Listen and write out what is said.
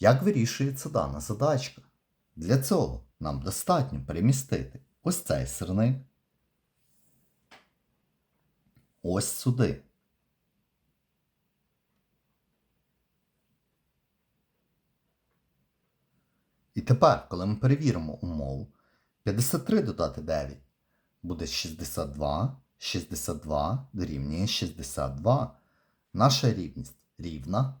Як вирішується дана задачка? Для цього нам достатньо перемістити ось цей сирник ось сюди. І тепер, коли ми перевіримо умову, 53 додати 9 буде 62, 62 дорівнює 62. Наша рівність рівна,